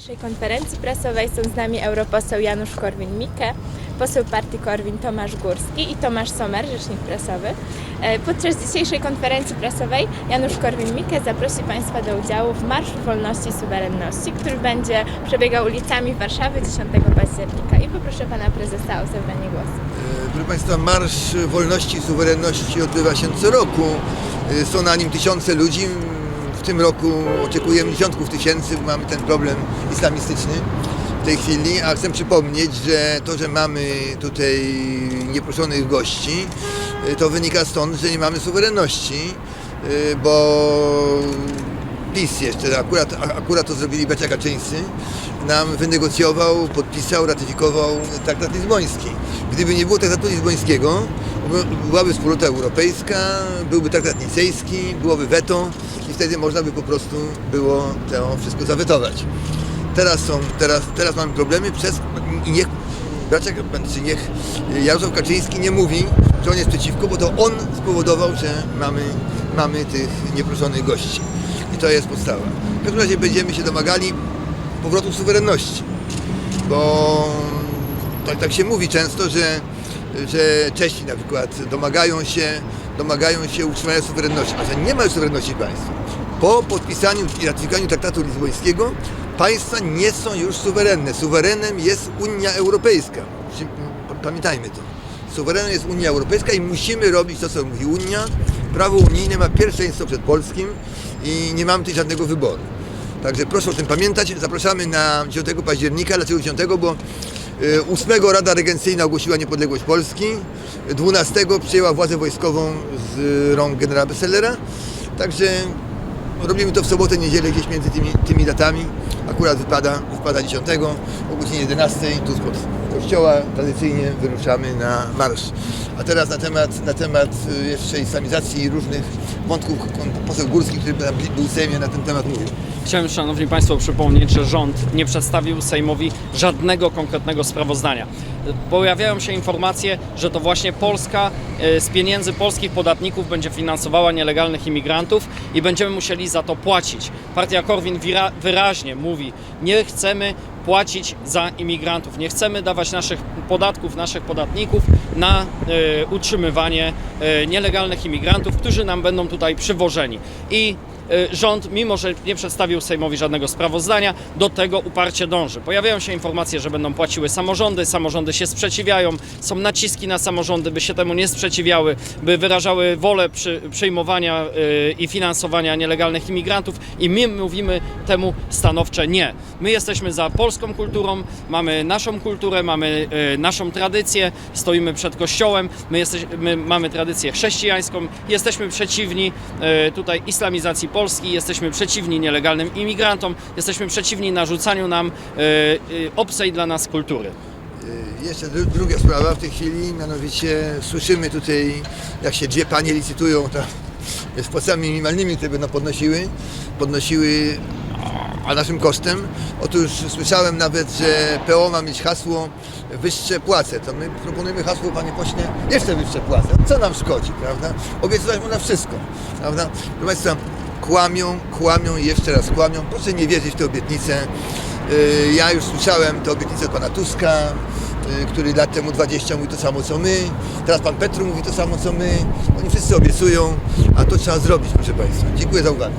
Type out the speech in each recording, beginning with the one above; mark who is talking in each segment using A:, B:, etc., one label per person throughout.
A: dzisiejszej konferencji prasowej są z nami europoseł Janusz Korwin-Mikke, poseł partii Korwin Tomasz Górski i Tomasz Somer, rzecznik prasowy. E, Podczas dzisiejszej konferencji prasowej Janusz Korwin-Mikke zaprosi Państwa do udziału w Marszu Wolności i Suwerenności, który będzie przebiegał ulicami Warszawy 10 października. I poproszę Pana Prezesa o zabranie głosu.
B: E, Proszę Państwa, Marsz Wolności i Suwerenności odbywa się co roku. E, Są na nim tysiące ludzi. W tym roku oczekujemy dziesiątków tysięcy, bo mamy ten problem islamistyczny w tej chwili. A chcę przypomnieć, że to, że mamy tutaj nieproszonych gości, e, to wynika stąd, że nie mamy suwerenności, e, bo PiS jeszcze, akurat, akurat to zrobili bracia Kaczyńscy, nam wynegocjował, podpisał, ratyfikował traktat lizboński. Gdyby nie było traktatu lizbońskiego, byłaby wspólnota europejska, byłby traktat nicejski, byłoby weto i wtedy można by po prostu było to wszystko zawetować. Teraz są, teraz, teraz mamy problemy przez i niech bracia, czy niech Jarosław Kaczyński nie mówi, że on jest przeciwko, bo to on spowodował, że mamy, mamy tych nieproszonych gości. I to jest podstawa. W każdym razie będziemy się domagali powrotu suwerenności, bo tak, tak się mówi często, że, że Czesi na przykład domagają się, domagają się utrzymania suwerenności, a że nie ma już suwerenności państwa. Po podpisaniu i ratyfikowaniu traktatu lizbońskiego państwa nie są już suwerenne. Suwerenem jest Unia Europejska. Pamiętajmy to. Suwerenem jest Unia Europejska i musimy robić to, co mówi Unia. Prawo unijne ma pierwszeństwo przed polskim i nie mamy tutaj żadnego wyboru. Także proszę o tym pamiętać. Zapraszamy na 10 października. Dlaczego 10? Bo 8 Rada Regencyjna ogłosiła niepodległość Polski, 12 przyjęła władzę wojskową z rąk generała Besselera. Także robimy to w sobotę, niedzielę gdzieś między tymi, tymi datami. Akurat wypada, wypada 10 o godzinie 11 tu spod kościoła tradycyjnie wyruszamy na marsz. A teraz na temat, na temat y, jeszcze islamizacji i różnych wątków poseł Górski, który był w Sejmie na ten temat mówił.
C: Chciałem Szanowni Państwo przypomnieć, że rząd nie przedstawił Sejmowi żadnego konkretnego sprawozdania. Pojawiają się informacje, że to właśnie Polska e, z pieniędzy polskich podatników będzie finansowała nielegalnych imigrantów i będziemy musieli za to płacić. Partia Korwin wyraźnie mówi, nie chcemy płacić za imigrantów, nie chcemy dawać naszych podatków, naszych podatników na e, utrzymywanie e, nielegalnych imigrantów, którzy nam będą tutaj przywożeni. I rząd, mimo że nie przedstawił Sejmowi żadnego sprawozdania, do tego uparcie dąży. Pojawiają się informacje, że będą płaciły samorządy, samorządy się sprzeciwiają, są naciski na samorządy, by się temu nie sprzeciwiały, by wyrażały wolę przy, przyjmowania y, i finansowania nielegalnych imigrantów i my mówimy temu stanowcze nie. My jesteśmy za polską kulturą, mamy naszą kulturę, mamy y, naszą tradycję, stoimy przed kościołem, my, my mamy tradycję chrześcijańską, jesteśmy przeciwni tutaj islamizacji Polski, jesteśmy przeciwni nielegalnym imigrantom, jesteśmy przeciwni narzucaniu nam y, y, obcej dla nas kultury.
B: Y, Jeszcze dru- druga sprawa w tej chwili, mianowicie słyszymy tutaj, jak się dwie panie licytują tam z płacami minimalnymi, które będą podnosiły, podnosiły, a naszym kosztem. Otóż słyszałem nawet, że PO ma mieć hasło wyższe płace. To my proponujemy hasło, panie pośle, jeszcze wyższe płace. Co nam szkodzi, prawda? Obiecywać można wszystko, prawda? Proszę Państwa, kłamią, kłamią i jeszcze raz kłamią. Proszę nie wierzyć w te obietnice. Yy, Ja już słyszałem te obietnice od pana Tuska, yy, który lat temu 20 mówi to samo co my. Teraz pan Petru mówi to samo co my. Oni wszyscy obiecują, a to trzeba zrobić, proszę Państwa. Dziękuję za uwagę.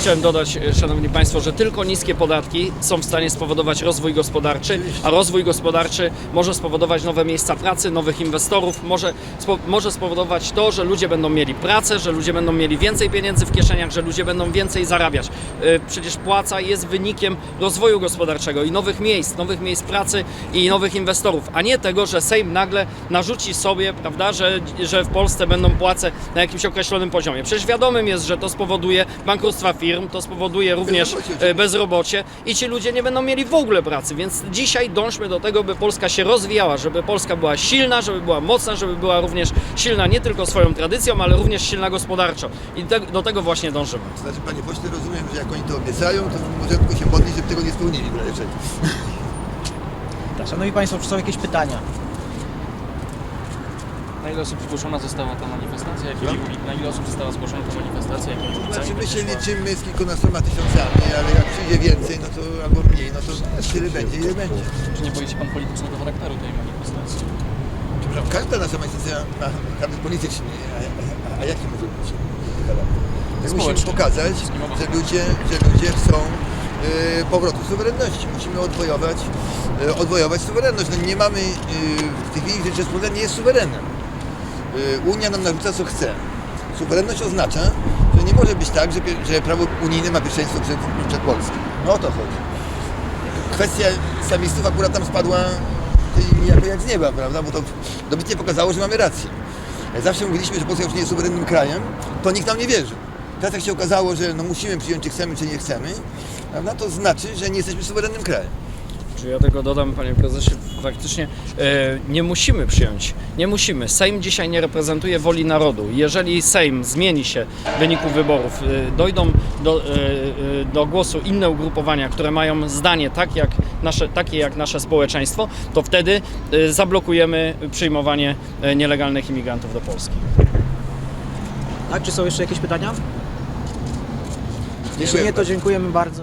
C: Chciałem dodać, e, Szanowni Państwo, że tylko niskie podatki są w stanie spowodować rozwój gospodarczy, a rozwój gospodarczy może spowodować nowe miejsca pracy, nowych inwestorów, może, spo, może spowodować to, że ludzie będą mieli pracę, że ludzie będą mieli więcej pieniędzy w kieszeniach, że ludzie będą więcej zarabiać. E, Przecież płaca jest wynikiem rozwoju gospodarczego i nowych miejsc, nowych miejsc pracy i nowych inwestorów, a nie tego, że Sejm nagle narzuci sobie, prawda, że, że w Polsce będą płace na jakimś określonym poziomie. Przecież wiadomym jest, że to spowoduje bankructwa firm, to spowoduje również
B: Bezrobocie.
C: e, bezrobocie i ci ludzie nie będą mieli w ogóle pracy. Więc dzisiaj dążmy do tego, by Polska się rozwijała, żeby Polska była silna, żeby była mocna, żeby była również silna nie tylko swoją tradycją, ale również silna gospodarczo. I te, do tego właśnie dążymy.
B: To znaczy, panie pośle, rozumiem, że jak oni to obiecają, to możemy tylko się modlić, żeby tego nie spełnili w razie.
D: Tak, Szanowni Państwo, czy są jakieś pytania? Na ile osób zgłoszona została ta manifestacja?
B: Słucham?
D: uli- Na ile osób została zgłoszona ta manifestacja? Jakimi ulicami
B: Znaczy my się
D: szła?
B: liczymy z kilkunastoma tysiącami, ale jak przyjdzie więcej, no to albo mniej, no to tyle będzie, ile będzie.
D: Czy nie boi się pan politycznego charakteru tej manifestacji?
B: Przepraszam, każda nasza manifestacja ma charakter polityczny, a, a, a jaki może być? My musimy
D: Społeczny.
B: pokazać, że ludzie, że ludzie chcą e, powrotu suwerenności. Musimy odwojować, e, odwojować suwerenność. No nie mamy, e, w tej chwili Rzeczpospolita nie jest suwerennem. E, Unia nam narzuca co chce. Suwerenność oznacza, że nie może być tak, że, że prawo unijne ma pierwszeństwo przed, przed Polską. No o to chodzi. Kwestia islamistów akurat tam spadła jako jak z nieba, prawda? Bo to dobitnie pokazało, że mamy rację. Zawsze mówiliśmy, że Polska już nie jest suwerennym krajem, to nikt nam nie wierzył. Teraz jak się okazało, że no musimy przyjąć, czy chcemy, czy nie chcemy, prawda? to znaczy, że nie jesteśmy suwerennym krajem.
C: Czy ja tego dodam, panie prezesie, faktycznie e, nie musimy przyjąć, nie musimy. Sejm dzisiaj nie reprezentuje woli narodu. Jeżeli Sejm zmieni się w wyniku wyborów, e, dojdą do, e, e, do głosu inne ugrupowania, które mają zdanie tak jak nasze, takie jak nasze społeczeństwo, to wtedy e, zablokujemy przyjmowanie e, nielegalnych imigrantów do Polski.
E: Tak, czy są jeszcze jakieś pytania? Jeśli nie, to dziękujemy bardzo.